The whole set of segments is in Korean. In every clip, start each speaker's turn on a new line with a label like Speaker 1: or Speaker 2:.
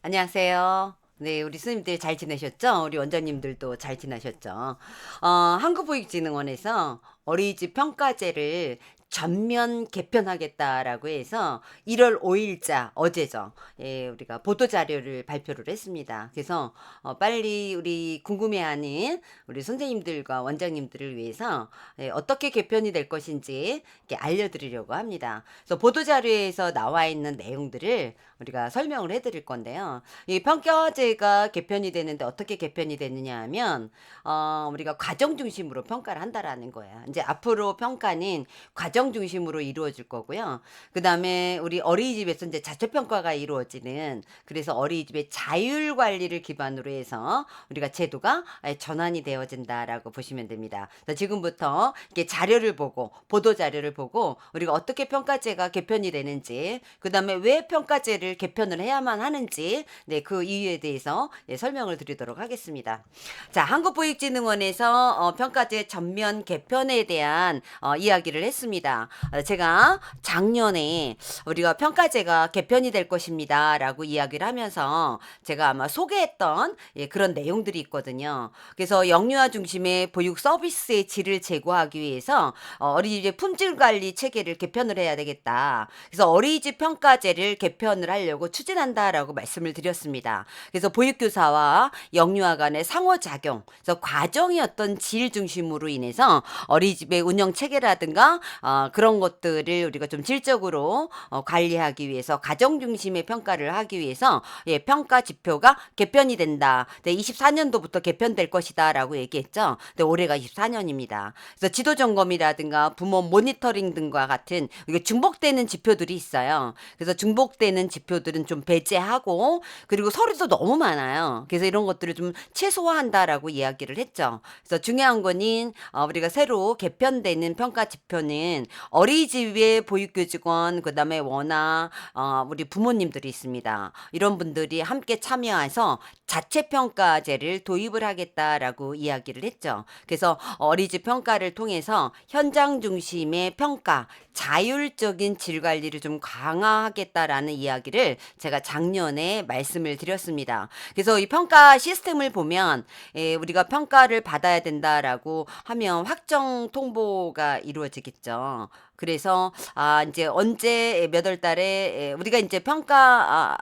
Speaker 1: 안녕하세요. 네, 우리 스님들 잘 지내셨죠? 우리 원장님들도 잘 지내셨죠? 어, 한국보육진흥원에서 어린이집 평가제를 전면 개편하겠다라고 해서 1월 5일자 어제죠. 예, 우리가 보도 자료를 발표를 했습니다. 그래서 어, 빨리 우리 궁금해하는 우리 선생님들과 원장님들을 위해서 예, 어떻게 개편이 될 것인지 이렇게 알려드리려고 합니다. 그래서 보도 자료에서 나와 있는 내용들을 우리가 설명을 해드릴 건데요. 이 평가제가 개편이 되는데 어떻게 개편이 되느냐 하면 어, 우리가 과정 중심으로 평가를 한다라는 거예요. 이제 앞으로 평가는 과정 중심으로 이루어질 거고요. 그 다음에 우리 어린이집에서 이제 자체 평가가 이루어지는 그래서 어린이집의 자율 관리를 기반으로 해서 우리가 제도가 전환이 되어진다라고 보시면 됩니다. 지금부터 이렇게 자료를 보고 보도 자료를 보고 우리가 어떻게 평가제가 개편이 되는지 그 다음에 왜 평가제를 개편을 해야만 하는지 네, 그 이유에 대해서 예, 설명을 드리도록 하겠습니다. 자, 한국보육진흥원에서 어, 평가제 전면 개편에 대한 어, 이야기를 했습니다. 어, 제가 작년에 우리가 평가제가 개편이 될 것입니다 라고 이야기를 하면서 제가 아마 소개했던 예, 그런 내용들이 있거든요. 그래서 영유아 중심의 보육 서비스의 질을 제고하기 위해서 어, 어린이집 품질 관리 체계를 개편을 해야 되겠다. 그래서 어린이집 평가제를 개편을 하려고 추진한다라고 말씀을 드렸습니다. 그래서 보육교사와 영유아 간의 상호작용, 그래서 과정이 어떤 질 중심으로 인해서 어린이집의 운영 체계라든가 어, 그런 것들을 우리가 좀 질적으로 어, 관리하기 위해서 가정 중심의 평가를 하기 위해서 예, 평가 지표가 개편이 된다. 네, 24년도부터 개편될 것이다라고 얘기했죠. 근데 올해가 24년입니다. 그래서 지도 점검이라든가 부모 모니터링 등과 같은 이게 중복되는 지표들이 있어요. 그래서 중복되는 지표들은 좀 배제하고 그리고 서류도 너무 많아요. 그래서 이런 것들을 좀 최소화한다라고 이야기를 했죠. 그래서 중요한 거는 어, 우리가 새로 개편되는 평가 지표는 어린이집의 보육교직원 그 다음에 워낙 어, 우리 부모님들이 있습니다. 이런 분들이 함께 참여해서 자체 평가제를 도입을 하겠다라고 이야기를 했죠. 그래서 어린이집 평가를 통해서 현장 중심의 평가, 자율적인 질 관리를 좀 강화하겠다라는 이야기를 제가 작년에 말씀을 드렸습니다. 그래서 이 평가 시스템을 보면 예, 우리가 평가를 받아야 된다라고 하면 확정 통보가 이루어지겠죠. 그래서 아 이제 언제 몇 월 달에 예, 우리가 이제 평가 아,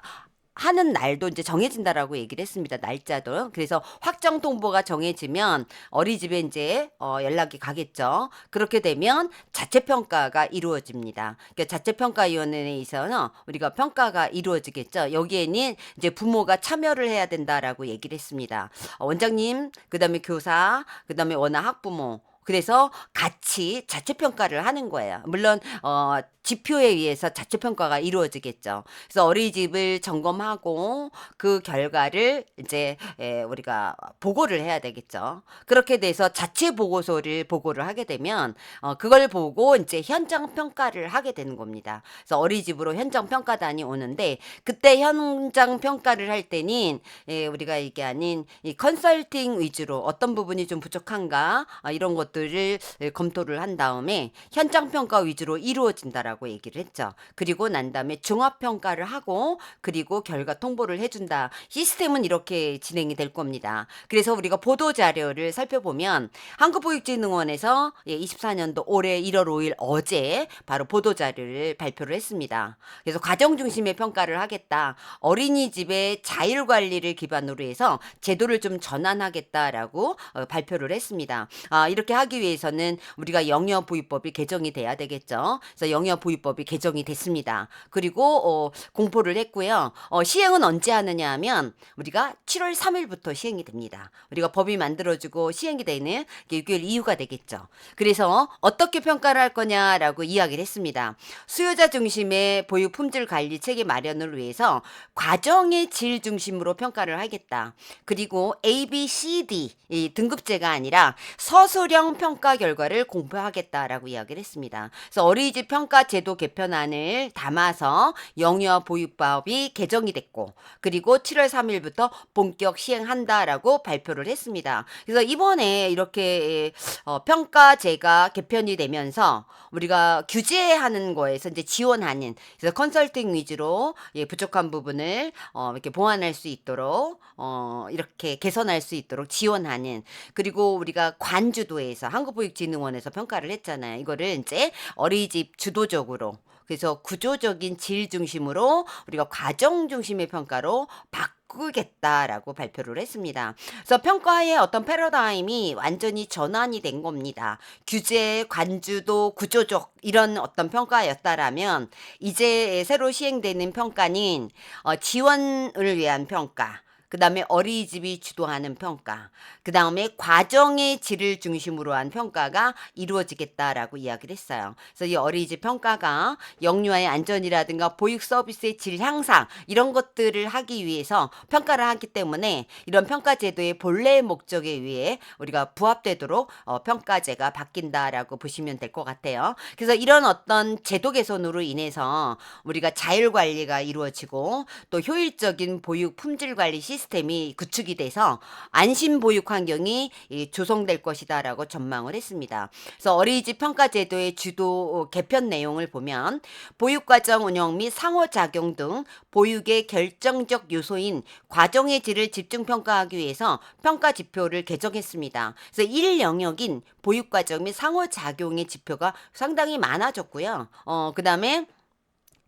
Speaker 1: 하는 날도 이제 정해진다라고 얘기를 했습니다. 날짜도. 그래서 확정 통보가 정해지면 어린이집에 이제 어, 연락이 가겠죠. 그렇게 되면 자체 평가가 이루어집니다. 그러니까 자체 평가 위원회에 있어서 우리가 평가가 이루어지겠죠. 여기에는 이제 부모가 참여를 해야 된다라고 얘기를 했습니다. 어, 원장님, 그다음에 교사, 그다음에 원화 학부모 그래서 같이 자체 평가를 하는 거예요. 물론 어 지표에 의해서 자체 평가가 이루어지겠죠. 그래서 어린이집을 점검하고 그 결과를 이제 에, 우리가 보고를 해야 되겠죠. 그렇게 돼서 자체 보고서를 보고를 하게 되면 어 그걸 보고 이제 현장 평가를 하게 되는 겁니다. 그래서 어린이집으로 현장 평가단이 오는데 그때 현장 평가를 할 때는 예, 우리가 아닌 이 컨설팅 위주로 어떤 부분이 좀 부족한가 아, 이런 것 들을 예, 검토를 한 다음에 현장 평가 위주로 이루어진다라고 얘기를 했죠. 그리고 난 다음에 종합 평가를 하고 그리고 결과 통보를 해준다. 시스템은 이렇게 진행이 될 겁니다. 그래서 우리가 보도 자료를 살펴보면 한국보육진흥원에서 예, 24년도 올해 1월 5일 어제 바로 보도 자료를 발표를 했습니다. 그래서 과정 중심의 평가를 하겠다. 어린이집의 자율 관리를 기반으로 해서 제도를 좀 전환하겠다라고 어, 발표를 했습니다. 아, 이렇게 하기 위해서는 우리가 영유아보육법이 개정이 돼야 되겠죠. 그래서 영유아보육법이 개정이 됐습니다. 그리고 어, 공포를 했고요. 어, 시행은 언제 하느냐 하면 우리가 7월 3일부터 시행이 됩니다. 우리가 법이 만들어지고 시행이 되는 6개월 이후가 되겠죠. 그래서 어떻게 평가를 할 거냐라고 이야기를 했습니다. 수요자 중심의 보육 품질 관리 체계 마련을 위해서 과정의 질 중심으로 평가를 하겠다. 그리고 A, B, C, D 이 등급제가 아니라 서술형 평가 결과를 공표하겠다라고 이야기를 했습니다. 그래서 어린이집 평가 제도 개편안을 담아서 영유아 보육법이 개정이 됐고 그리고 7월 3일부터 본격 시행한다라고 발표를 했습니다. 그래서 이번에 이렇게 어, 평가제가 개편이 되면서 우리가 규제하는 거에서 이제 지원하는 그래서 컨설팅 위주로 예, 부족한 부분을 어, 이렇게 보완할 수 있도록 어, 이렇게 개선할 수 있도록 지원하는 그리고 우리가 관주도에서 한국보육진흥원에서 평가를 했잖아요. 이거를 이제 어린이집 주도적으로 그래서 구조적인 질 중심으로 우리가 과정 중심의 평가로 바 꾸겠다라고 발표를 했습니다. 그래서 평가의 어떤 패러다임이 완전히 전환이 된 겁니다. 규제, 관주도, 구조적 이런 어떤 평가였다라면 이제 새로 시행되는 평가는 어, 지원을 위한 평가. 그 다음에 어린이집이 주도하는 평가. 그 다음에 과정의 질을 중심으로 한 평가가 이루어지겠다라고 이야기를 했어요. 그래서 이 어린이집 평가가 영유아의 안전이라든가 보육 서비스의 질 향상 이런 것들을 하기 위해서 평가를 하기 때문에 이런 평가 제도의 본래의 목적에 의해 우리가 부합되도록 어, 평가제가 바뀐다라고 보시면 될 것 같아요. 그래서 이런 어떤 제도 개선으로 인해서 우리가 자율 관리가 이루어지고 또 효율적인 보육 품질 관리 시 스템이 구축이 돼서 안심 보육 환경이 이, 조성될 것이다라고 전망을 했습니다. 그래서 어린이집 평가 제도의 주도 개편 내용을 보면 보육 과정 운영 및 상호 작용 등 보육의 결정적 요소인 과정의 질을 집중 평가하기 위해서 평가 지표를 개정했습니다. 그래서 1 영역인 보육 과정 및 상호 작용의 지표가 상당히 많아졌고요. 어, 그다음에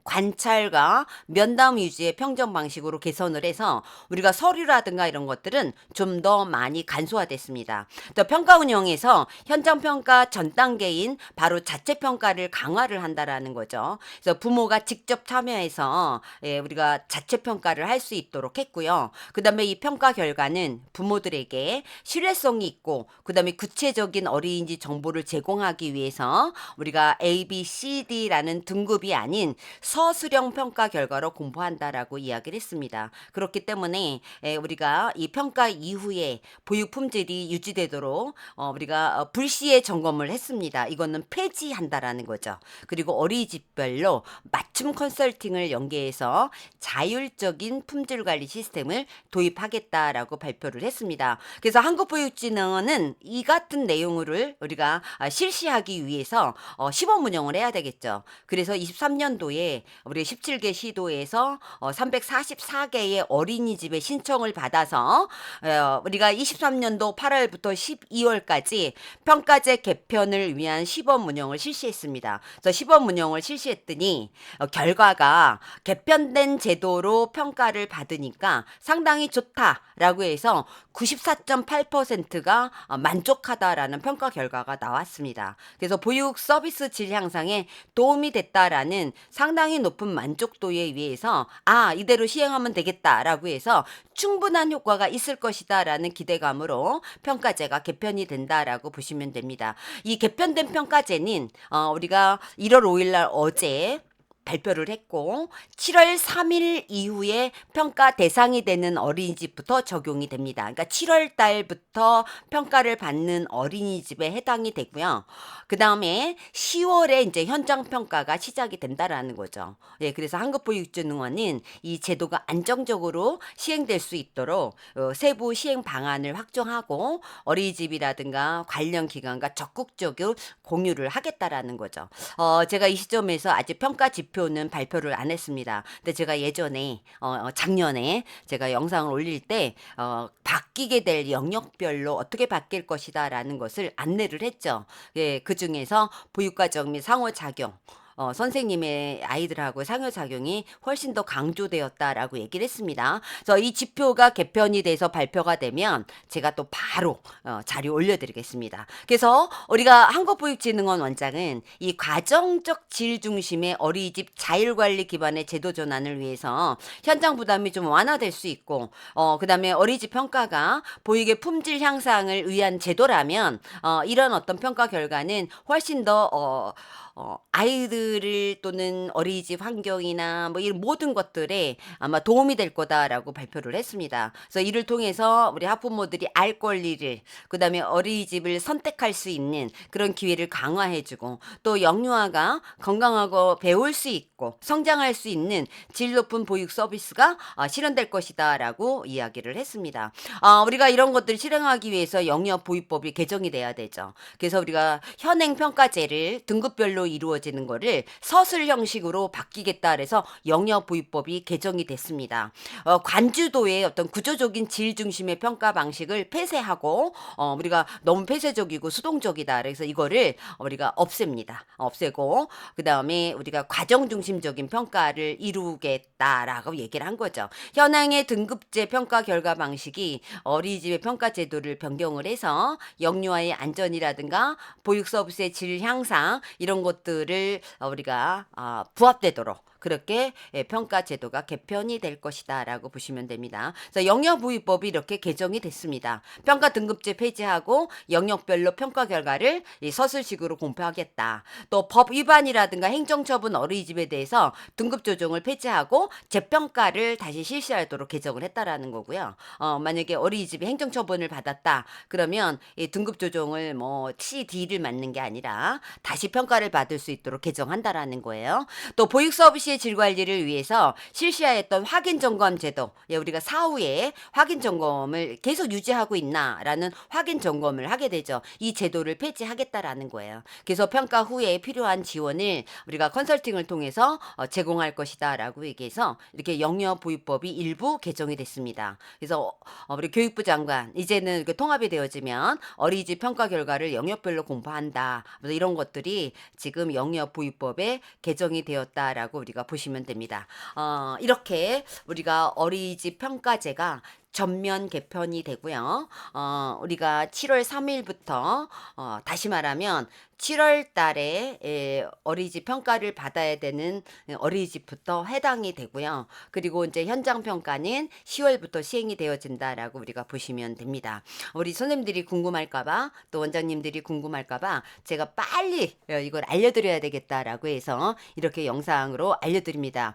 Speaker 1: 관찰과 면담 유지의 평점 방식으로 개선을 해서 우리가 서류라든가 이런 것들은 좀 더 많이 간소화됐습니다. 또 평가 운영에서 현장 평가 전 단계인 바로 자체 평가를 강화를 한다라는 거죠. 그래서 부모가 직접 참여해서 예, 우리가 자체 평가를 할 수 있도록 했고요. 그다음에 이 평가 결과는 부모들에게 신뢰성이 있고 그다음에 구체적인 어린이집 정보를 제공하기 위해서 우리가 A, B, C, D라는 등급이 아닌 서 술형 평가 결과로 공부한다라고 이야기를 했습니다. 그렇기 때문에 에, 우리가 이 평가 이후에 보육 품질이 유지되도록 어, 우리가 어, 불시에 점검을 했습니다. 이거는 폐지한다라는 거죠. 그리고 어린이집별로 맞춤 컨설팅을 연계해서 자율적인 품질 관리 시스템을 도입하겠다라고 발표를 했습니다. 그래서 한국보육진흥원은 이 같은 내용을 우리가 아, 실시하기 위해서 어, 시범 운영을 해야 되겠죠. 그래서 23년도에 우리 17개 시도에서 어, 344개의 어린이집의 신청을 받아서 어, 우리가 23년도 8월부터 12월까지 평가제 개편을 위한 시범 운영을 실시했습니다. 그래서 시범 운영을 실시했더니 어, 결과가 개편된 제도로 평가를 받으니까 상당히 좋다 라고 해서 94.8%가 어, 만족하다라는 평가 결과가 나왔습니다. 그래서 보육 서비스 질 향상에 도움이 됐다라는 상당히 높은 만족도에 의해서 아 이대로 시행하면 되겠다라고 해서 충분한 효과가 있을 것이다라는 기대감으로 평가제가 개편이 된다라고 보시면 됩니다. 이 개편된 평가제는 어, 우리가 1월 5일 날 어제 발표를 했고 7월 3일 이후에 평가 대상이 되는 어린이집부터 적용이 됩니다. 그러니까 7월 달부터 평가를 받는 어린이집에 해당이 되고요. 그 다음에 10월에 이제 현장 평가가 시작이 된다라는 거죠. 예, 그래서 한국보육진흥원은 이 제도가 안정적으로 시행될 수 있도록 어, 세부 시행 방안을 확정하고 어린이집이라든가 관련 기관과 적극적으로 공유를 하겠다라는 거죠. 어, 제가 이 시점에서 아직 평가 지표 는 발표를 안 했습니다. 근데 제가 예전에 어, 어, 작년에 제가 영상을 올릴 때 어, 바뀌게 될 영역별로 어떻게 바뀔 것이다라는 것을 안내를 했죠. 예, 그 중에서 보육과정 및 상호작용 어, 선생님의 아이들하고 상호작용이 훨씬 더 강조되었다라고 얘기를 했습니다. 그래서 이 지표가 개편이 돼서 발표가 되면 제가 또 바로 어, 자료 올려드리겠습니다. 그래서 우리가 한국보육진흥원 원장은 이 과정적 질 중심의 어린이집 자율관리 기반의 제도 전환을 위해서 현장 부담이 좀 완화될 수 있고 어, 그다음에 어린이집 평가가 보육의 품질 향상을 위한 제도라면 어, 이런 어떤 평가 결과는 훨씬 더 어, 어 아이들을 또는 어린이집 환경이나 뭐 이런 모든 것들에 아마 도움이 될 거다라고 발표를 했습니다. 그래서 이를 통해서 우리 학부모들이 알 권리를 그다음에 어린이집을 선택할 수 있는 그런 기회를 강화해 주고 또 영유아가 건강하고 배울 수 있고 성장할 수 있는 질 높은 보육 서비스가 어 실현될 것이다라고 이야기를 했습니다. 아 우리가 이런 것들을 실행하기 위해서 영유아 보육법이 개정이 돼야 되죠. 그래서 우리가 현행 평가제를 등급별로 이루어지는 거를 서술 형식으로 바뀌겠다 그래서 영유아 보육법이 개정이 됐습니다. 어 관주도의 어떤 구조적인 질 중심의 평가 방식을 폐쇄하고 어 우리가 너무 폐쇄적이고 수동적이다. 그래서 이거를 우리가 없앱니다. 없애고 그 다음에 우리가 과정 중심적인 평가를 이루겠다라고 얘기를 한 거죠. 현행의 등급제 평가 결과 방식이 어린이집의 평가 제도를 변경을 해서 영유아의 안전이라든가 보육 서비스의 질 향상 이런 것 들을 어 우리가 아 부합되도록 그렇게 예 평가 제도가 개편이 될 것이다라고 보시면 됩니다. 그래서 영역 보육법이 이렇게 개정이 됐습니다. 평가 등급제 폐지하고 영역별로 평가 결과를 이 서술식으로 공표하겠다. 또 법 위반이라든가 행정처분 어린이집에 대해서 등급 조정을 폐지하고 재평가를 다시 실시하도록 개정을 했다라는 거고요. 어 만약에 어린이집이 행정처분을 받았다. 그러면 이 등급 조정을 뭐 CD를 맞는 게 아니라 다시 평가를 받을 수 있도록 개정한다라는 거예요. 또 보육 서비스 의 질 관리를 위해서 실시하였던 확인 점검 제도, 예, 우리가 사후에 확인 점검을 계속 유지하고 있나라는 확인 점검을 하게 되죠. 이 제도를 폐지하겠다라는 거예요. 그래서 평가 후에 필요한 지원을 우리가 컨설팅을 통해서 어, 제공할 것이다라고 얘기해서 이렇게 영유아 보육법이 일부 개정이 됐습니다. 그래서 어, 우리 교육부 장관 이제는 이렇게 통합이 되어지면 어린이집 평가 결과를 영역별로 공부한다. 이런 것들이 지금 영유아 보육법에 개정이 되었다라고 우리가 보시면 됩니다. 어, 이렇게 우리가 어린이집 평가제가 전면 개편이 되고요. 어, 우리가 7월 3일부터 어, 다시 말하면 7월 달에 에, 어린이집 평가를 받아야 되는 어린이집부터 해당이 되고요. 그리고 이제 현장 평가는 10월부터 시행이 되어진다라고 우리가 보시면 됩니다. 우리 선생님들이 궁금할까봐 또 원장님들이 궁금할까봐 제가 빨리 어, 이걸 알려드려야 되겠다라고 해서 이렇게 영상으로 알려드립니다.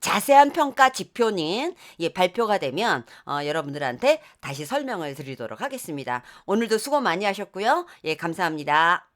Speaker 1: 자세한 평가 지표는 예, 발표가 되면 어, 여러분들한테 다시 설명을 드리도록 하겠습니다. 오늘도 수고 많이 하셨고요. 예, 감사합니다.